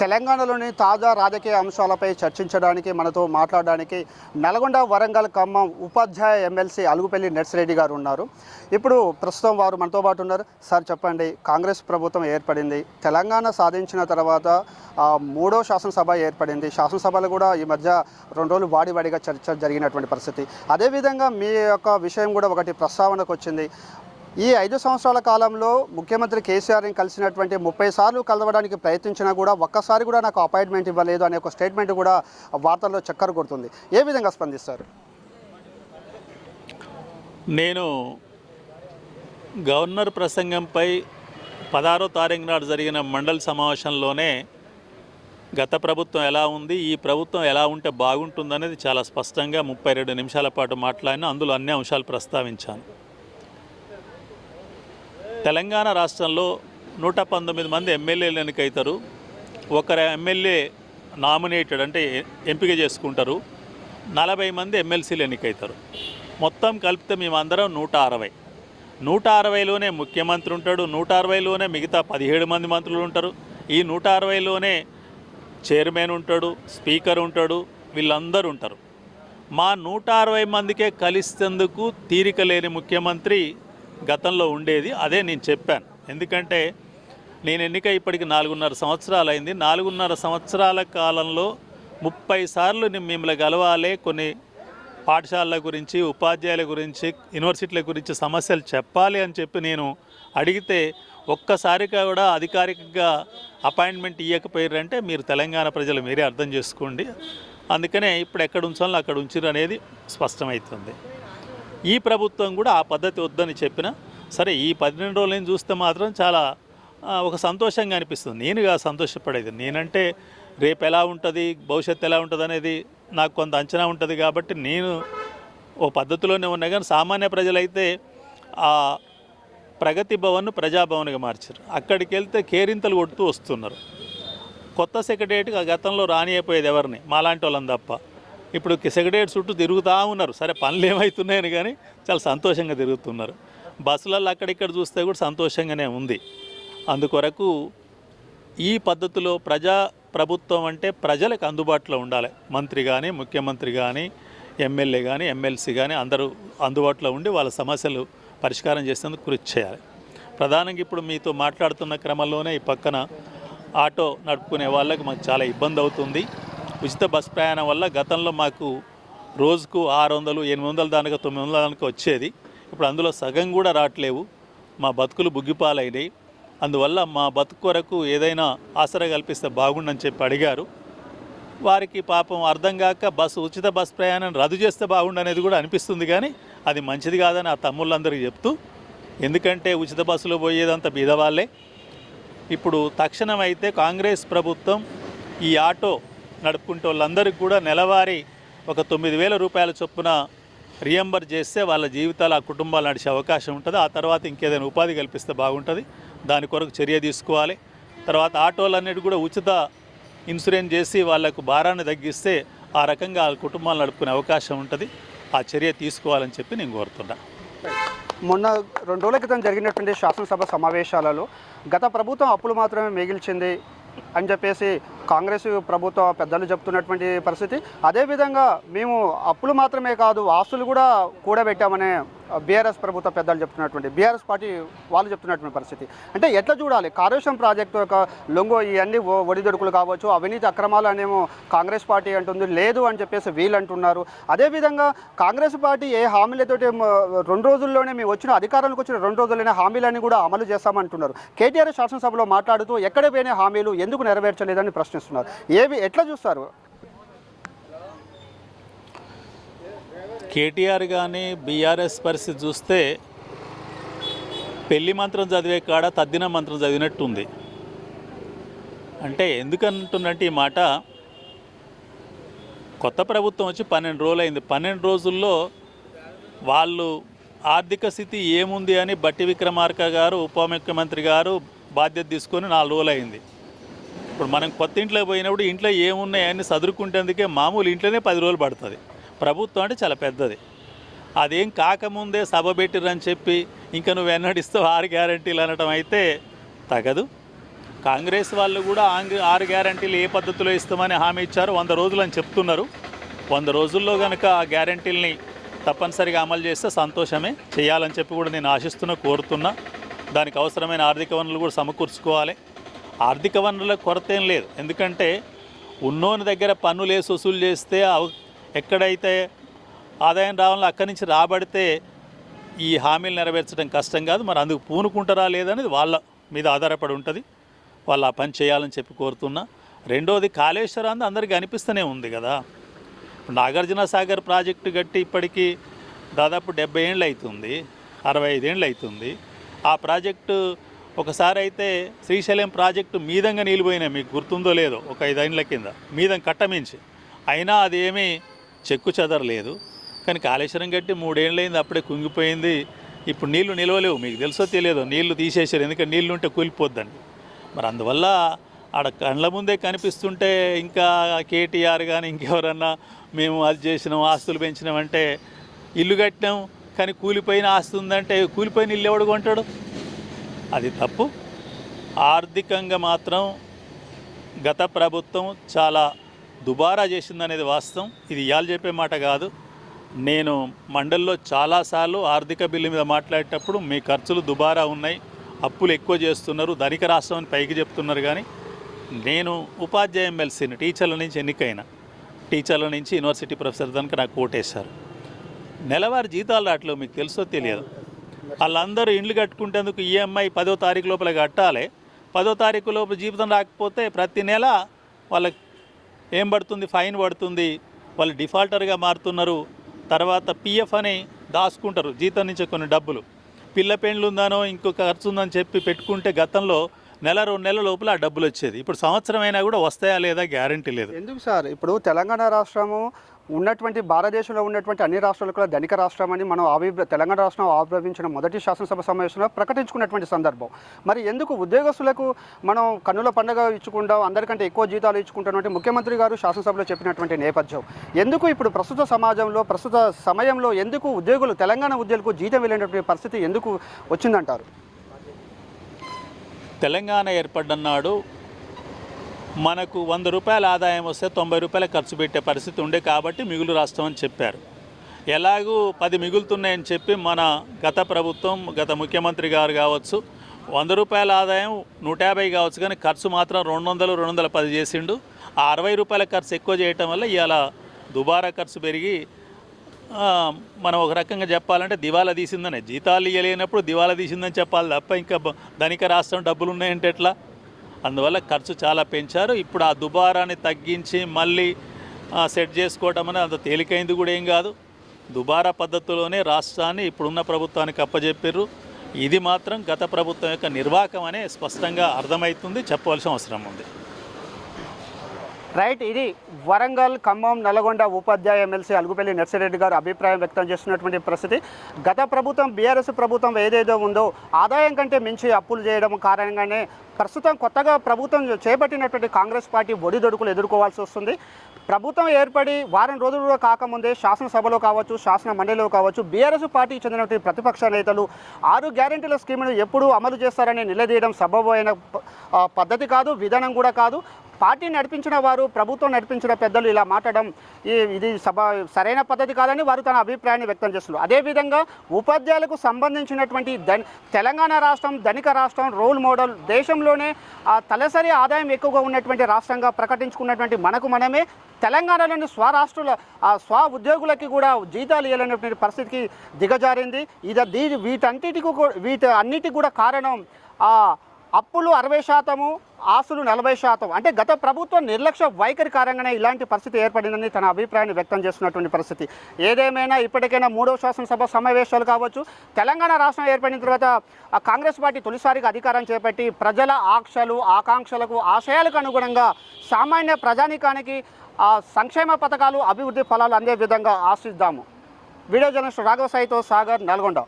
తెలంగాణలోని తాజా రాజకీయ అంశాలపై చర్చించడానికి మనతో మాట్లాడడానికి నల్గొండ వరంగల్ ఖమ్మం ఉపాధ్యాయ ఎమ్మెల్సీ అలుగుపల్లి నర్సిరెడ్డి గారు ఉన్నారు. ఇప్పుడు ప్రస్తుతం వారు మనతో పాటు ఉన్నారు. సార్ చెప్పండి కాంగ్రెస్ ప్రభుత్వం ఏర్పడింది. తెలంగాణ సాధించిన తర్వాత మూడో శాసనసభ ఏర్పడింది. శాసనసభలు కూడా ఈ మధ్య రెండు రోజులు వాడి వాడిగా చర్చ జరిగినటువంటి పరిస్థితి. అదేవిధంగా మీ యొక్క విషయం కూడా ఒకటి ప్రస్తావనకు వచ్చింది. ఈ ఐదు సంవత్సరాల కాలంలో ముఖ్యమంత్రి కేసీఆర్ని కలిసినటువంటి ముప్పై సార్లు కలవడానికి ప్రయత్నించినా కూడా ఒక్కసారి కూడా నాకు అపాయింట్మెంట్ ఇవ్వలేదు అనే ఒక స్టేట్మెంట్ కూడా వార్తల్లో చక్కర కొడుతుంది. ఏ విధంగా స్పందిస్తారు? నేను గవర్నర్ ప్రసంగంపై పదహారో తారీఖు నాడు జరిగిన మండలి సమావేశంలోనే గత ప్రభుత్వం ఎలా ఉంది ఈ ప్రభుత్వం ఎలా ఉంటే బాగుంటుందనేది చాలా స్పష్టంగా ముప్పై రెండు నిమిషాల పాటు మాట్లాడిన అందులో అన్ని అంశాలు ప్రస్తావించాను. తెలంగాణ రాష్ట్రంలో నూట పంతొమ్మిది మంది ఎమ్మెల్యేలు ఎన్నికవుతారు ఒకరు ఎమ్మెల్యే నామినేటెడ్ అంటే ఎంపిక చేసుకుంటారు. నలభై మంది ఎమ్మెల్సీలు ఎన్నికవుతారు మొత్తం కలిపితే మేమందరం నూట అరవై. నూట అరవైలోనే ముఖ్యమంత్రి ఉంటాడు. నూట అరవైలోనే మిగతా పదిహేడు మంది మంత్రులు ఉంటారు. ఈ నూట అరవైలోనే చైర్మన్ ఉంటాడు స్పీకర్ ఉంటాడు వీళ్ళందరూ ఉంటారు. మా నూట అరవై మందికే కలిసేందుకు తీరిక లేని ముఖ్యమంత్రి గతంలో ఉండేది అదే నేను చెప్పాను. ఎందుకంటే నేను ఎన్నిక ఇప్పటికి నాలుగున్నర సంవత్సరాలు అయింది నాలుగున్నర సంవత్సరాల కాలంలో ముప్పై సార్లు నేను మిమ్మల్ని కలవాలి కొన్ని పాఠశాలల గురించి ఉపాధ్యాయుల గురించి యూనివర్సిటీల గురించి సమస్యలు చెప్పాలి అని చెప్పి నేను అడిగితే ఒక్కసారిగా కూడా అధికారికంగా అపాయింట్మెంట్ ఇవ్వకపోయారంటే మీరు తెలంగాణ ప్రజలు మీరే అర్థం చేసుకోండి. అందుకనే ఇప్పుడు ఎక్కడ ఉంచాలో అక్కడ ఉంచిరు అనేది స్పష్టమవుతుంది ఈ ప్రభుత్వం కూడా ఆ పద్ధతి వద్దని చెప్పిన సరే ఈ పన్నెండు రోజులను చూస్తే మాత్రం చాలా ఒక సంతోషంగా అనిపిస్తుంది. నేనుగా సంతోషపడేది. నేనంటే రేపు ఎలా ఉంటుంది భవిష్యత్తు ఎలా ఉంటుంది అనేది నాకు కొంత అంచనా ఉంటుంది కాబట్టి నేను ఓ పద్ధతిలోనే ఉన్నా కానీ సామాన్య ప్రజలైతే ఆ ప్రగతి భవన్ను ప్రజాభవన్గా మార్చారు. అక్కడికి వెళ్తే కేరింతలు కొడుతూ వస్తున్నారు. కొత్త సెక్రటరియట్కి ఆ గతంలో రానియపోయేది ఎవరిని? మాలాంటి వాళ్ళని తప్ప. ఇప్పుడు సెక్రటేరియట్ చుట్టూ తిరుగుతూ ఉన్నారు. సరే పనులు ఏమవుతున్నాయని కానీ చాలా సంతోషంగా తిరుగుతున్నారు. బస్సులలో అక్కడిక్కడ చూస్తే కూడా సంతోషంగానే ఉంది. అందుకొరకు ఈ పద్ధతిలో ప్రజా ప్రభుత్వం అంటే ప్రజలకు అందుబాటులో ఉండాలి. మంత్రి కానీ ముఖ్యమంత్రి కానీ ఎమ్మెల్యే కానీ ఎమ్మెల్సీ కానీ అందరూ అందుబాటులో ఉండి వాళ్ళ సమస్యలు పరిష్కారం చేసేందుకు కృషి చేయాలి. ప్రధానంగా ఇప్పుడు మీతో మాట్లాడుతున్న క్రమంలోనే ఈ పక్కన ఆటో నడుపుకునే వాళ్ళకి మాకు చాలా ఇబ్బంది అవుతుంది. ఉచిత బస్ ప్రయాణం వల్ల గతంలో మాకు రోజుకు ఆరు వందలు ఎనిమిది వందల దానికి తొమ్మిది వందల దానికి వచ్చేది. ఇప్పుడు అందులో సగం కూడా రావట్లేవు. మా బతుకులు బుగ్గిపాలైనాయి. అందువల్ల మా బతుకు కొరకు ఏదైనా ఆసరా కల్పిస్తే బాగుండని చెప్పి అడిగారు. వారికి పాపం అర్థం కాక బస్సు ఉచిత బస్ ప్రయాణం రద్దు చేస్తే బాగుండనేది కూడా అనిపిస్తుంది కానీ అది మంచిది కాదని ఆ తమ్ముళ్ళందరికీ చెప్తూ ఎందుకంటే ఉచిత బస్సులో పోయేదంతా బీదవాళ్ళే. ఇప్పుడు తక్షణం అయితే కాంగ్రెస్ ప్రభుత్వం ఈ ఆటో నడుపుకుంటే వాళ్ళందరికీ కూడా నెలవారీ ఒక తొమ్మిది వేల రూపాయల చొప్పున రియంబర్ చేస్తే వాళ్ళ జీవితాలు ఆ కుటుంబాలు నడిచే అవకాశం ఉంటుంది. ఆ తర్వాత ఇంకేదైనా ఉపాధి కల్పిస్తే బాగుంటుంది. దాని కొరకు చర్య తీసుకోవాలి. తర్వాత ఆటోలన్నిటి కూడా ఉచిత ఇన్సూరెన్స్ చేసి వాళ్ళకు భారాన్ని తగ్గిస్తే ఆ రకంగా ఆ కుటుంబాలు నడుపుకునే అవకాశం ఉంటుంది. ఆ చర్య తీసుకోవాలని చెప్పి నేను కోరుతున్నా. మొన్న రెండు రోజుల క్రితం జరిగినటువంటి శాసనసభ సమావేశాలలో గత ప్రభుత్వం అప్పులు మాత్రమే మిగిల్చింది అని చెప్పేసి కాంగ్రెస్ ప్రభుత్వ పెద్దలు చెప్తున్నటువంటి పరిస్థితి. అదేవిధంగా మేము అప్పులు మాత్రమే కాదు ఆస్తులు కూడా కూడబెట్టామనే బీఆర్ఎస్ ప్రభుత్వ పెద్దలు చెప్తున్నటువంటి బీఆర్ఎస్ పార్టీ వాళ్ళు చెప్తున్నటువంటి పరిస్థితి. అంటే ఎట్లా చూడాలి? కాళేశ్వరం ప్రాజెక్టు యొక్క లొంగో ఇవన్నీ ఒడిదొడుకులు కావచ్చు అవినీతి అక్రమాలు అనేమో కాంగ్రెస్ పార్టీ అంటుంది లేదు అని చెప్పేసి వీళ్ళు అంటున్నారు. అదేవిధంగా కాంగ్రెస్ పార్టీ ఏ హామీలతోటి రెండు రోజుల్లోనే మేము వచ్చిన అధికారంలోకి వచ్చిన రెండు రోజుల్లోనే హామీలన్నీ కూడా అమలు చేస్తామంటున్నారు. కేటీఆర్ శాసనసభలో మాట్లాడుతూ ఎక్కడ పోయిన హామీలు ఎందుకు నెరవేర్చలేదని చేస్తున్నారు? ఏవి ఎట్లా చూస్తారు? కేటీఆర్ కానీ బీఆర్ఎస్ పరిస్థితి చూస్తే పెళ్ళి మంత్రం చదివే కాడ తద్దిన మంత్రం చదివినట్టుంది. అంటే ఎందుకంటున్నట్టు ఈ మాట కొత్త ప్రభుత్వం వచ్చి పన్నెండు రోజులు అయింది పన్నెండు రోజుల్లో వాళ్ళు ఆర్థిక స్థితి ఏముంది అని బట్టి విక్రమార్క గారు ఉప ముఖ్యమంత్రి గారు బాధ్యత తీసుకొని నాలుగు రోజులు అయింది ఇప్పుడు మనం కొత్త ఇంట్లో పోయినప్పుడు ఇంట్లో ఏమున్నాయని చదువుకుంటేందుకే మామూలు ఇంట్లోనే పది రోజులు పడుతుంది. ప్రభుత్వం అంటే చాలా పెద్దది. అదేం కాకముందే సభ పెట్టిరని చెప్పి ఇంకా నువ్వు ఎన్నడిస్తావు ఆరు గ్యారంటీలు అనడం అయితే తగదు. కాంగ్రెస్ వాళ్ళు కూడా ఆంగ్- ఆరు గ్యారంటీలు ఏ పద్ధతిలో ఇస్తామని హామీ ఇచ్చారు? వంద రోజులు అని చెప్తున్నారు. వంద రోజుల్లో కనుక ఆ గ్యారంటీలని తప్పనిసరిగా అమలు చేస్తే సంతోషమే. చేయాలని చెప్పి కూడా నేను ఆశిస్తున్నా కోరుతున్నా. దానికి అవసరమైన ఆర్థిక వనరులు కూడా సమకూర్చుకోవాలి. ఆర్థిక వనరుల కొరత ఏం లేదు. ఎందుకంటే ఉన్నోని దగ్గర పన్నులు వేసి వసూలు చేస్తే ఎక్కడైతే ఆదాయం రావాలో అక్కడి నుంచి రాబడితే ఈ హామీలు నెరవేర్చడం కష్టం కాదు. మరి అందుకు పూనుకుంటారా లేదనేది వాళ్ళ మీద ఆధారపడి ఉంటుంది. వాళ్ళు ఆ పని చేయాలని చెప్పి కోరుతున్నా. రెండోది కాళేశ్వరాన్ని అందరికీ అనిపిస్తూనే ఉంది కదా. నాగార్జున సాగర్ ప్రాజెక్టు కట్టి ఇప్పటికీ దాదాపు డెబ్బై ఏళ్ళు అవుతుంది. అరవై ఐదేళ్ళు అవుతుంది. ఆ ప్రాజెక్టు ఒకసారి అయితే శ్రీశైలం ప్రాజెక్టు మీదంగా నిలిపోయినాయి మీకు గుర్తుందో లేదో ఒక ఐదేళ్ళ కింద. మీదం కట్టమించి. అయినా అదేమీ చెక్కు చెదరలేదు కానీ కాళేశ్వరం కట్టి మూడేళ్ళైంది అప్పుడే కుంగిపోయింది. ఇప్పుడు నీళ్ళు నిలవలేవు. మీకు తెలుసో తెలియదు నీళ్ళు తీసేసారు ఎందుకంటే నీళ్ళు ఉంటే కూలిపోద్దని మరి అందువల్ల ఆడ కళ్ళ ముందే కనిపిస్తుంటే ఇంకా కేటీఆర్ కానీ ఇంకెవరన్నా మేము అది చేసినాం ఆస్తులు పెంచినామంటే ఇల్లు కట్టినాం. కానీ కూలిపోయిన ఆస్తి ఉందంటే కూలిపోయిన ఇల్లు ఎవడు కొంటాడు? అది తప్పు. ఆర్థికంగా మాత్రం గత ప్రభుత్వం చాలా దుబారా చేసిందనేది వాస్తవం. ఇది ఇవాళ చెప్పే మాట కాదు. నేను మండల్లో చాలాసార్లు ఆర్థిక బిల్లు మీద మాట్లాడేటప్పుడు మీ ఖర్చులు దుబారా ఉన్నాయి అప్పులు ఎక్కువ చేస్తున్నారు ధనిక రాష్ట్రం అని పైకి చెప్తున్నారు కానీ నేను ఉపాధ్యాయ ఎమ్మెల్సీని టీచర్ల నుంచి ఎన్నికైన టీచర్ల నుంచి యూనివర్సిటీ ప్రొఫెసర్ దానికి నాకు ఓటేశారు. నెలవారి జీతాలు రావట్లేవు మీకు తెలుసో తెలియదు. వాళ్ళందరూ ఇండ్లు కట్టుకుంటేందుకు ఈఎంఐ పదో తారీఖు లోపల కట్టాలి. పదో తారీఖు లోపల జీవితం రాకపోతే ప్రతి నెల వాళ్ళకి ఏం పడుతుంది? ఫైన్ పడుతుంది. వాళ్ళు డిఫాల్టర్గా మారుతున్నారు. తర్వాత పిఎఫ్ అని దాచుకుంటారు. జీతం నుంచి కొన్ని డబ్బులు. పిల్ల పెండ్లు ఉందానో ఇంకొక ఖర్చు ఉందని చెప్పి పెట్టుకుంటే గతంలో నెల రెండు నెలల లోపల ఆ డబ్బులు వచ్చేది. ఇప్పుడు సంవత్సరం అయినా కూడా వస్తాయా లేదా? గ్యారంటీ లేదు. ఎందుకు సార్? ఇప్పుడు తెలంగాణ రాష్ట్రము ఉన్నటువంటి భారతదేశంలో ఉన్నటువంటి అన్ని రాష్ట్రాలు కూడా ధనిక రాష్ట్రం అని మనం ఆవిర్భ తెలంగాణ రాష్ట్రం ఆవిర్భవించిన మొదటి శాసనసభ సమావేశంలో ప్రకటించుకున్నటువంటి సందర్భం. మరి ఎందుకు ఉద్యోగస్తులకు మనం కన్నుల పండుగ ఇచ్చుకుంటాం అందరికంటే ఎక్కువ జీతాలు ఇచ్చుకుంటున్నటువంటి ముఖ్యమంత్రి గారు శాసనసభలో చెప్పినటువంటి నేపథ్యం? ఎందుకు ఇప్పుడు ప్రస్తుత సమాజంలో ప్రస్తుత సమయంలో ఎందుకు ఉద్యోగులు తెలంగాణ ఉద్యోగులకు జీతం వెళ్ళినటువంటి పరిస్థితి ఎందుకు వచ్చిందంటారు? తెలంగాణ ఏర్పడ్డన్నాడు మనకు వంద రూపాయల ఆదాయం వస్తే తొంభై రూపాయల ఖర్చు పెట్టే పరిస్థితి ఉండే కాబట్టి మిగులు రాష్ట్రం అని చెప్పారు. ఎలాగూ పది మిగులుతున్నాయని చెప్పి మన గత ప్రభుత్వం గత ముఖ్యమంత్రి గారు కావచ్చు వంద రూపాయల ఆదాయం నూట యాభై కావచ్చు కానీ ఖర్చు మాత్రం రెండు వందలు రెండు వందల పది చేసిండు. ఆ అరవై రూపాయల ఖర్చు ఎక్కువ చేయటం వల్ల ఇవాళ దుబారా ఖర్చు పెరిగి మనం ఒక రకంగా చెప్పాలంటే దివాలా తీసిందనే. జీతాలు ఇవ్వలేనప్పుడు దివాలా తీసిందని చెప్పాలి తప్ప ఇంకా ధనిక రాష్ట్రం డబ్బులు ఉన్నాయంటే ఎట్లా? అందువల్ల ఖర్చు చాలా పెంచారు. ఇప్పుడు ఆ దుబారాన్ని తగ్గించి మళ్ళీ సెట్ చేసుకోవటం అనేది అంత తేలికైంది కూడా ఏం కాదు. దుబారా పద్ధతిలోనే రాష్ట్రాన్ని ఇప్పుడున్న ప్రభుత్వానికి అప్పజెప్పారు ఇది మాత్రం గత ప్రభుత్వం యొక్క నిర్వాహకం అనే స్పష్టంగా అర్థమవుతుంది చెప్పవలసిన అవసరం ఉంది. రైట్ ఇది వరంగల్ ఖమ్మం నల్గొండ ఉపాధ్యాయ ఎమ్మెల్సీ అలుగుపల్లి నర్సిరెడ్డి గారు అభిప్రాయం వ్యక్తం చేస్తున్నటువంటి పరిస్థితి. గత ప్రభుత్వం బీఆర్ఎస్ ప్రభుత్వం ఏదేదో ఉందో ఆదాయం కంటే మించి అప్పులు చేయడం కారణంగానే ప్రస్తుతం కొత్తగా ప్రభుత్వం చేపట్టినటువంటి కాంగ్రెస్ పార్టీ ఒడిదొడుకులు ఎదుర్కోవాల్సి వస్తుంది. ప్రభుత్వం ఏర్పడి వారం రోజులు కాకముందే శాసనసభలో కావచ్చు శాసన మండలిలో కావచ్చు బీఆర్ఎస్ పార్టీకి చెందినటువంటి ప్రతిపక్ష నేతలు ఆరు గ్యారెంటీల స్కీమును ఎప్పుడు అమలు చేస్తారని నిలదీయడం సబబోయిన పద్ధతి కాదు విధానం కూడా కాదు. పార్టీ నడిపించిన వారు ప్రభుత్వం నడిపించిన పెద్దలు ఇలా మాట్లాడడం ఈ ఇది సభ సరైన పద్ధతి కాదని వారు తన అభిప్రాయాన్ని వ్యక్తం చేస్తున్నారు. అదేవిధంగా ఉపాధ్యాయులకు సంబంధించినటువంటి ధన్ తెలంగాణ రాష్ట్రం ధనిక రాష్ట్రం రోల్ మోడల్ దేశంలోనే ఆ తలసరి ఆదాయం ఎక్కువగా ఉన్నటువంటి రాష్ట్రంగా ప్రకటించుకున్నటువంటి మనకు మనమే తెలంగాణలోని స్వరాష్ట్రుల స్వ ఉద్యోగులకి కూడా జీతాలు ఇవ్వలేనటువంటి పరిస్థితికి దిగజారింది. ఇది దీ వీటన్నిటికి కూ- వీటి అన్నిటికి కూడా కారణం ఆ అప్పులు అరవై శాతము ఆస్తులు నలభై శాతం. అంటే గత ప్రభుత్వం నిర్లక్ష్య వైఖరి కారణంగానే ఇలాంటి పరిస్థితి ఏర్పడిందని తన అభిప్రాయాన్ని వ్యక్తం చేస్తున్నటువంటి పరిస్థితి. ఏదేమైనా ఇప్పటికైనా మూడవ శాసనసభ సమావేశాలు కావచ్చు. తెలంగాణ రాష్ట్రం ఏర్పడిన తర్వాత కాంగ్రెస్ పార్టీ తొలిసారిగా అధికారం చేపట్టి ప్రజల ఆక్షలు ఆకాంక్షలకు ఆశయాలకు అనుగుణంగా సామాన్య ప్రజానీకానికి ఆ సంక్షేమ పథకాలు అభివృద్ధి ఫలాలు అందే విధంగా ఆశిద్దాము. వీడియో జర్నలిస్ట్ రాఘవ సాయితో సాగర్ నల్గొండ.